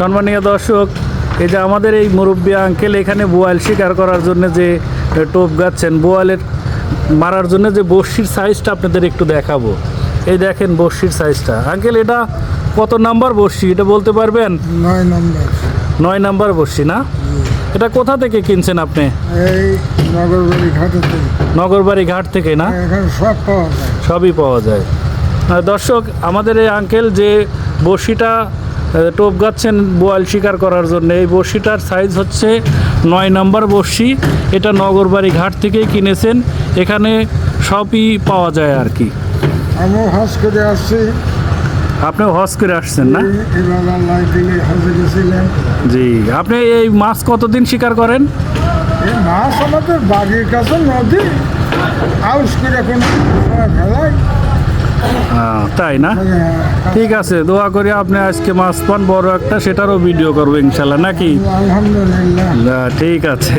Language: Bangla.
সম্মানীয় দর্শক এই যে আমাদের এই মুরব্বী আঙ্কেল এখানে বোয়াল শিকার করার জন্য যে টোপ গাচ্ছেন বোয়ালের মারার জন্য যে বড়শির সাইজটা আপনাদের একটু দেখাবো। এই দেখেন বড়শির সাইজটা। আঙ্কেল এটা কত নাম্বার বড়শি? এটা বলতে পারবেন? নয় নম্বর। নয় নাম্বার বড়শি না? এটা কোথা থেকে কিনছেন আপনি? নগরবাড়ি ঘাটে থেকে। না? সবই পাওয়া যায়। দর্শক আমাদের এই আঙ্কেল যে আহ, টোপ গাচ্ছেন বোয়াল শিকার করার জন্য এই বড়শিটার সাইজ হচ্ছে নয় নম্বর বড়শি। এটা নগরবাড়ি ঘাট থেকেই কিনেছেন। এখানে সবই পাওয়া যায় আর কি। আমিও হজ করে আসছি। আপনি হজ করে আসছেন না? জি। আপনি এই মাছ কতদিন শিকার করেন? এই মাছ আমাদের বাড়ির কাছে নদী। আউস করে কোন ফেলায় তাই না? ঠিক আছে দোয়া করি আপনি আজকে মাছ পান বড় একটা সেটারও ভিডিও করব ইনশাল্লাহ নাকি? ঠিক আছে।